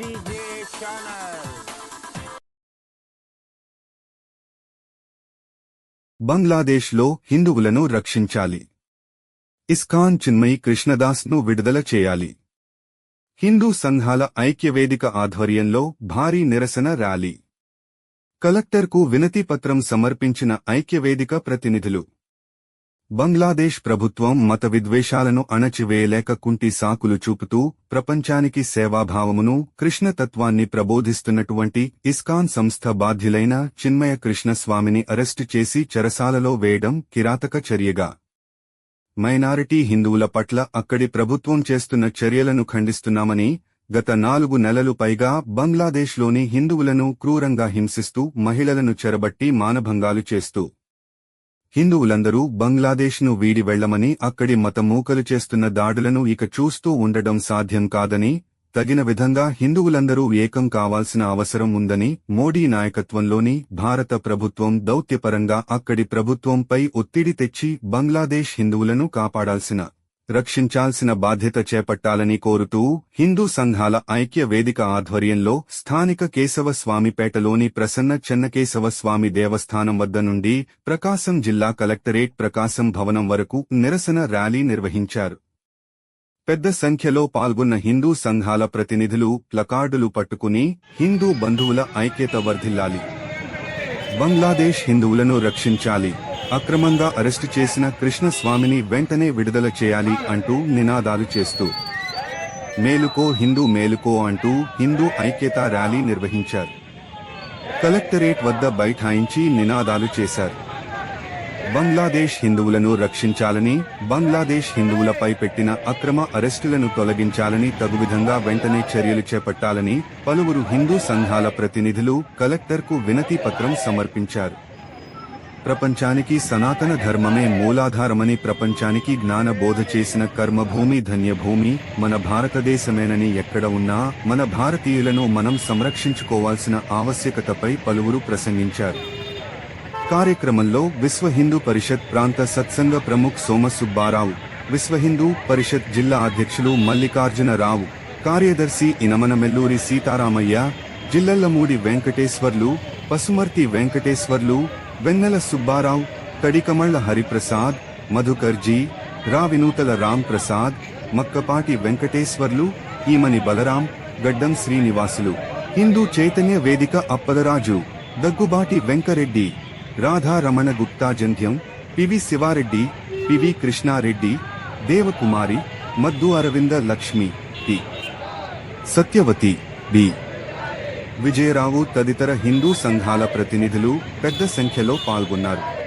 DJ Channel. బంగ్లాదేశ్లో హిందువులను రక్షించాలి. ఇస్కాన్ చిన్మయి కృష్ణదాస్ను విడుదల చేయాలి. హిందూ సంఘాల ఐక్యవేదిక ఆధ్వర్యంలో భారీ నిరసన ర్యాలీ. కలెక్టర్కు వినతిపత్రం సమర్పించిన ఐక్యవేదిక ప్రతినిధులు బంగ్లాదేశ్ ప్రభుత్వం మత విద్వేషాలను అణచివేయలేక కుంటి సాకులు చూపుతూ ప్రపంచానికి సేవాభావమును కృష్ణతత్వాన్ని ప్రబోధిస్తున్నటువంటి ఇస్కాన్ సంస్థ బాధ్యులైన చిన్మయ కృష్ణస్వామిని అరెస్టు చేసి చెరసాలలో వేయడం కిరాతక చర్యగా. మైనారిటీ హిందువుల పట్ల అక్కడి ప్రభుత్వం చేస్తున్న చర్యలను ఖండిస్తున్నామని గత నాలుగు నెలలు పైగా బంగ్లాదేశ్లోని హిందువులను క్రూరంగా హింసిస్తూ మహిళలను చెరబట్టి మానభంగాలు చేస్తూ హిందువులందరూ బంగ్లాదేశ్ను వీడి వెళ్ళమని అక్కడి మత మూకలు చేస్తున్న దాడులను ఇక చూస్తూ ఉండడం సాధ్యం కాదని తగిన విధంగా హిందువులందరూ ఏకం కావాల్సిన అవసరం ఉందని మోడీ నాయకత్వంలోని భారత ప్రభుత్వం దౌత్యపరంగా అక్కడి ప్రభుత్వంపై ఒత్తిడి తెచ్చి బంగ్లాదేశ్ హిందువులను కాపాడాల్సిన రక్షించాల్సిన బాధ్యత చేపట్టాలని కోరుతూ హిందూ సంఘాల ఐక్య వేదిక ఆధ్వర్యంలో స్థానిక కేశవస్వామిపేటలోని ప్రసన్న చెన్నకేశవ స్వామి దేవస్థానం వద్ద నుండి ప్రకాశం జిల్లా కలెక్టరేట్ ప్రకాశం భవనం వరకు నిరసన ర్యాలీ నిర్వహించారు. పెద్ద సంఖ్యలో పాల్గొన్న హిందూ సంఘాల ప్రతినిధులు ప్లకార్డులు పట్టుకుని హిందూ బంధువుల ఐక్యత వర్ధిల్లాలి. బంగ్లాదేశ్ హిందువులను రక్షించాలి. అక్రమంగా అరెస్టు చేసిన కృష్ణస్వామిని వెంటనే విడుదల చేయాలి అంటూ నినాదాలు చేస్తూ. మేలుకో హిందూ మేలుకో అంటూ హిందూ ఐక్యతా ర్యాలీ నిర్వహించారు. కలెక్టరేట్ వద్ద బైఠాయించి నినాదాలు చేశారు. బంగ్లాదేశ్ హిందువులను రక్షించాలని బంగ్లాదేశ్ హిందువులపై పెట్టిన అక్రమ అరెస్టులను తొలగించాలని తగువిధంగా వెంటనే చర్యలు చేపట్టాలని పలువురు హిందూ సంఘాల ప్రతినిధులు కలెక్టర్కు వినతి పత్రం సమర్పించారు. ప్రపంచానికి సనాతన ధర్మమే మూలాధారమని ప్రపంచానికి జ్ఞాన బోధ చేసిన కర్మభూమి ధన్యభూమి మన భారతదేశమేనని ఎక్కడ ఉన్నా మన భారతీయులను మనం సంరక్షించుకోవాల్సిన ఆవశ్యకతపై పలువురు ప్రసంగించారు. కార్యక్రమంలో విశ్వ హిందూ పరిషత్ ప్రాంత సత్సంగ ప్రముఖ్ సోమ సుబ్బారావు విశ్వ హిందూ పరిషత్ జిల్లా అధ్యక్షులు మల్లికార్జున రావు కార్యదర్శి ఇనమనమెల్లూరి సీతారామయ్య జిల్లల్లమూడి వెంకటేశ్వర్లు పసుమర్తి వెంకటేశ్వర్లు వెన్నెల సుబ్బారావు కడికమళ్ళ హరిప్రసాద్ మధుకర్జీ రా వినూతల రామ్ ప్రసాద్ మక్కపాటి వెంకటేశ్వర్లు ఈమని బలరాం గడ్డం Srinivasulu Hindu Chaitanya Vedika Appalaraju Daggubati Venkareddy Radharamana Gupta Jandhyam PV Sivareddy PV Krishnareddy Devakumari Maddu Aravinda Lakshmi T. Satyavathi B. Vijayarao తదితర హిందూ సంఘాల ప్రతినిధులు పెద్ద సంఖ్యలో పాల్గొన్నారు.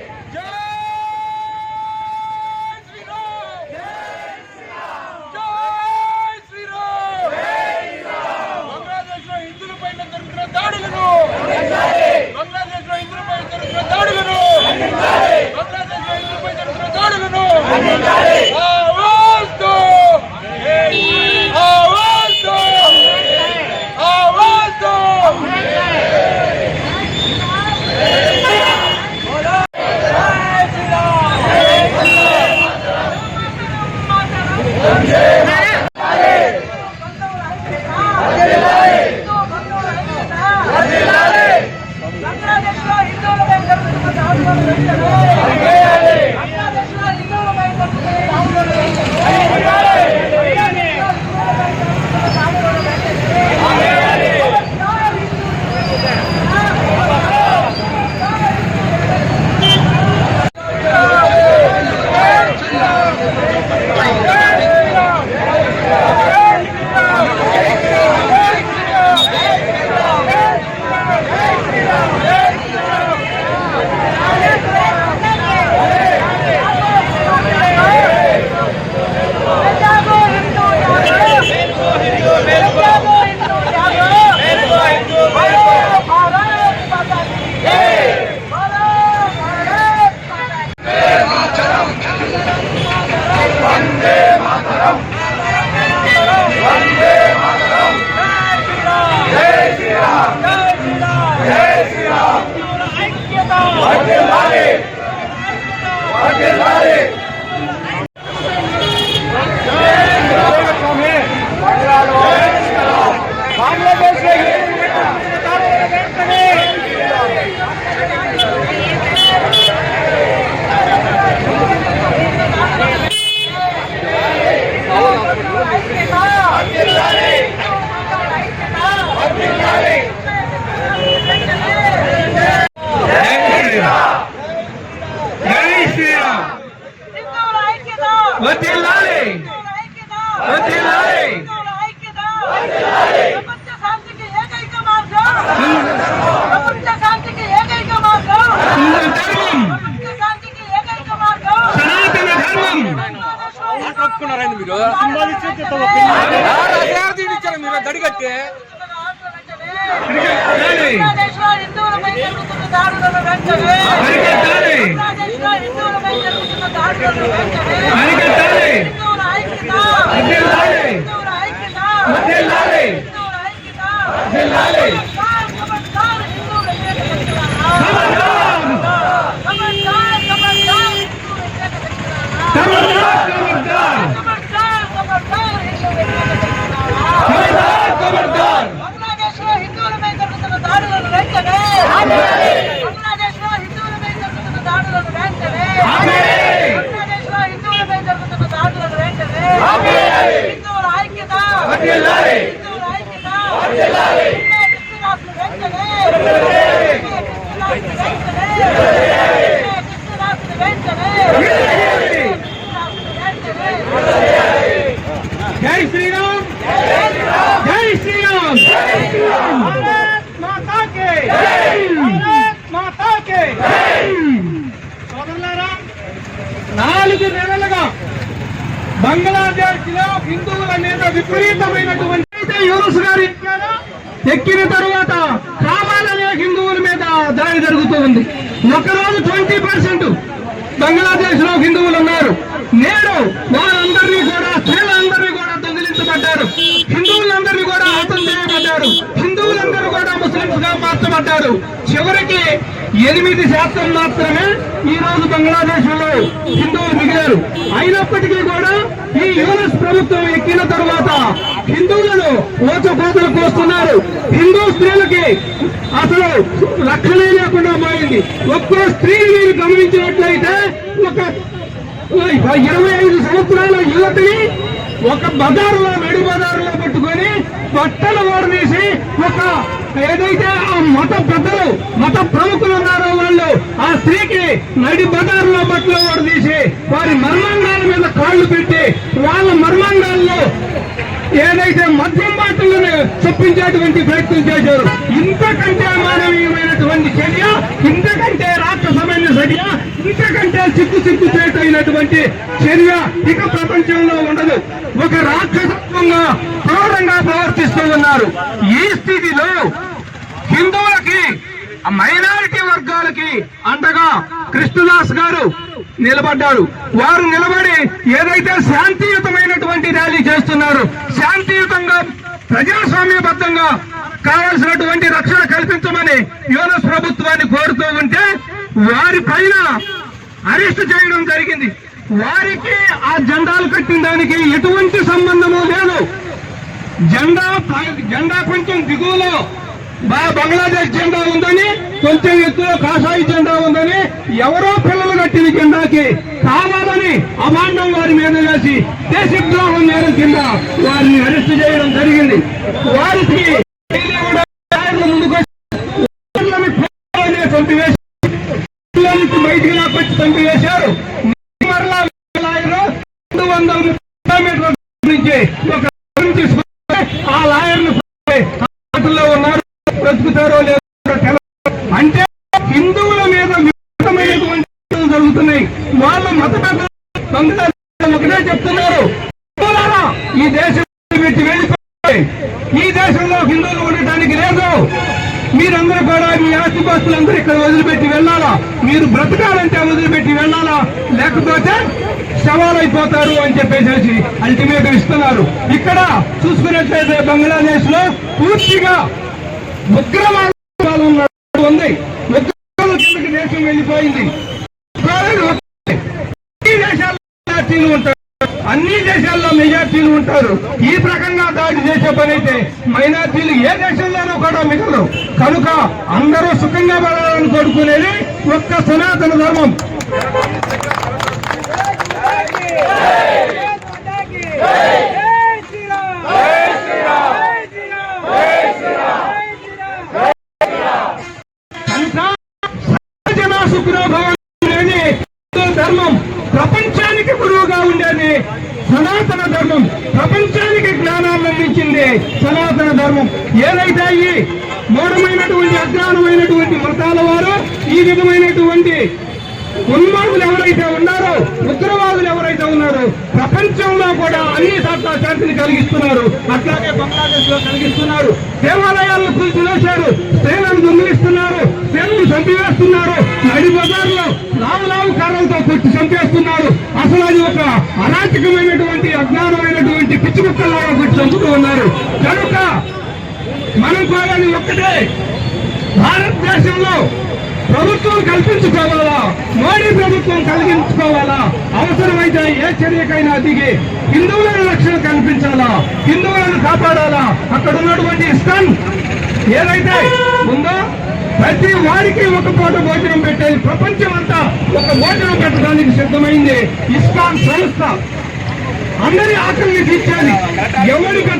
దడిగట్టి అరికట్టాలి. బంగ్లాదేశ్లో హిందువులపై జరుగుతున్న దాడులను వెంటనే అరికట్టాలి. హిందువుల ఐక్యత వర్ధిల్లాలి. హిందువుల ఐక్యత వర్ధిల్లాలి. హిందువుల ఐక్యత వర్ధిల్లాలి. ఖబర్దార్, ఖబర్దార్ హిందువుల వ్యతిరేకతలను. ఖబర్దార్, ఖబర్దార్ హిందువుల వ్యతిరేకతలను. ఖబర్దార్, ఖబర్దార్. ఖబర్దార్, ఖబర్దార్ హిందువుల వ్యతిరేకతలను. ఖబర్దార్, ఖబర్దార్. బంగ్లాదేశ్లో హిందువులపై జరుగుతున్న దాడులను వెంటనే బంగ్లాదేశ్లో హిందువులపై జరుగుతున్న దాడులను వెంటనే బంగ్లాదేశ్లో హిందువులపై జరుగుతున్న దాడులను వెంటనే హిందువుల ఐక్యత వర్ధిల్లాలి. హిందువుల ఐక్యత హిందూ క్రిస్టియన్స్ను వెంటనే హిందూ క్రిస్టియన్స్ను వెంటనే హిందూ క్రిస్టియన్స్ను వెంటనే క్రిస్టియన్స్ను వెంటనే జై శ్రీరామ్ జై శ్రీరామ్ సోదరులారా, నాలుగు నెలలుగా బంగ్లాదేశ్లో హిందువుల మీద విపరీతమైనటువంటి యూనుస్ గారి ఎక్కిన తరువాత కావాలనే హిందువుల మీద దాడి జరుగుతూ ఉంది. ఒకరోజు ట్వంటీ పర్సెంట్ బంగ్లాదేశ్లో హిందువులు ఉన్నారు. నేడు వారందరినీ కూడా స్త్రీలందరినీ కూడా దొంగిలించబడ్డారు. హిందువులందరినీ కూడా హతం చేయబడ్డారు. హిందువులందరూ కూడా ముస్లింస్గా మార్చబడ్డారు. చివరికి ఎనిమిది శాతం మాత్రమే ఈ రోజు బంగ్లాదేశ్లో హిందువులు మిగిలారు. అయినప్పటికీ కూడా ఈ యూనిస్ ప్రభుత్వం ఎక్కిన తర్వాత హిందువులను ఓచకోతలు కోస్తున్నారు. హిందూ స్త్రీలకి అసలు రక్షణే లేకుండా మారింది. ఒక్కో స్త్రీని మీరు గమనించినట్లయితే ఒక ఇరవై ఐదు సంవత్సరాల యువతిని ఒక బజారులో మెడి బజారులో పెట్టుకొని బట్టలు ఓడదీసి ఒక ఏదైతే ఆ మత పెద్దలు మత ప్రముఖులు ఉన్నారో వాళ్ళు ఆ స్త్రీకి నడి బజారులో బట్టలు ఓడదీసి వారి మర్మాంగాల మీద కాళ్ళు పెట్టి వాళ్ళ మర్మ మద్యం బాటలను చొప్పించేటువంటి ప్రయత్నం చేశారు. ఇంతకంటే మానవీయమైనటువంటి చర్య ఇంతకంటే రాక్షసమైన చర్య ఇంతకంటే చిక్కు చిక్కు చేయటమైనటువంటి చర్య ఇక ప్రపంచంలో ఉండదు. ఒక రాక్షసత్వంగా క్రూరంగా ప్రవర్తిస్తూ ఉన్నారు. ఈ స్థితిలో హిందువులకి మైనారిటీ వర్గాలకి అండగా కృష్ణదాస్ గారు నిలబడ్డారు. వారు నిలబడి ఏదైతే శాంతియుతమైనటువంటి ర్యాలీ చేస్తున్నారు శాంతియుతంగా ప్రజాస్వామ్యబద్ధంగా కావాల్సినటువంటి రక్షణ కల్పించమని యుఎస్ ప్రభుత్వాన్ని కోరుతూ ఉంటే వారి పైన అరెస్ట్ చేయడం జరిగింది. వారికి ఆ జెండాలు కట్టిన దానికి ఎటువంటి సంబంధము లేదు. జెండా జెండా కొంచెం దిగువలో బా- బంగ్లాదేశ్ జెండా ఉందని కొంచెం ఎత్తులో కాషాయి జెండా ఉందని ఎవరో పిల్లలు కట్టిన జెండాకి కావాలని అమాండం వారి మీద వేసి దేశద్రోహం నేరం కింద వారిని అరెస్ట్ చేయడం జరిగింది. వారికి కూడా లాయర్ల ముందుకు వచ్చి అందరూ ఒకటే చెప్తున్నారు. ఈ దేశం పెట్టి వెళ్ళిపోయి ఈ దేశంలో హిందువులు ఉండటానికి లేదు. మీరందరూ కూడా మీ ఆస్తిపాస్తులందరూ ఇక్కడ వదిలిపెట్టి వెళ్ళాలా? మీరు బ్రతకాలంటే వదిలిపెట్టి వెళ్ళాలా? లేకపోతే శవాలైపోతారు అని చెప్పేసి అల్టిమేటం ఇస్తున్నారు. ఇక్కడ చూసుకున్నట్లయితే బంగ్లాదేశ్లో పూర్తిగా ఉగ్రవాదాలు ఉన్నట్టు ఉంది. ఉగ్రవాద కిందకి దేశం వెళ్ళిపోయింది ఉగ్రవాదులు వస్తాయి. అన్ని దేశాల్లో మెజార్టీలు ఉంటారు. అన్ని దేశాల్లో మెజార్టీలు ఉంటారు. ఈ ప్రకంగా దాడి చేసే పని అయితే మైనార్టీలు ఏ దేశంలోనూ కూడా మిగలరు. కనుక అందరూ సుఖంగా పడాలని కోరుకునేది ఒక్క సనాతన ధర్మం. కనుక సహజన సుఖనోభవం అనేది హిందూ ధర్మం సనాతన ధర్మం ప్రపంచానికి జ్ఞానాన్ని అందించింది సనాతన ధర్మం. ఏదైతే ఈ మూఢమైనటువంటి అజ్ఞానమైనటువంటి మతాల వారు ఈ విధమైనటువంటి ఉన్మాదులు ఎవరైతే ఉన్నారో ఉగ్రవాదులు ఎవరైతే ఉన్నారో ప్రపంచంలో కూడా అన్ని చోట్ల శాంతిని కలిగిస్తున్నారు. అట్లాగే బంగ్లాదేశ్లో కలిగిస్తున్నారు. దేవాలయాలను కూల్చివేశారు స్త్రీలను దొంగిలిస్తున్నారు స్త్రీలను చంపివేస్తున్నారు. నడి బజార్లో లావు లావు కర్రలతో కొట్టి చంపేస్తున్నారు. అసలు అది ఒక అరాచకమైనటువంటి అజ్ఞానమైనటువంటి పిచ్చిముక్కల్లాగా కొట్టి చంపుతూ ఉన్నారు. కనుక మనం కోరేది ఒక్కటే భారతదేశంలో ప్రభుత్వం కల్పించుకోవాలా? మోడీ ప్రభుత్వం కలిగించుకోవాలా? అవసరమైతే ఏ చర్యకైనా దిగి హిందువులను రక్షణ కల్పించాలా? హిందువులను కాపాడాలా? అక్కడ ఉన్నటువంటి ఇస్కాన్ ఏదైతే ఉందో ప్రతి వారికి ఒక పూట భోజనం పెట్టేది ప్రపంచం అంతా ఒక భోజనం పెట్టడానికి సిద్ధమైంది. ఇస్కాన్ సంస్థ అందరి ఆకలిని తీర్చాలి. ఎవరికి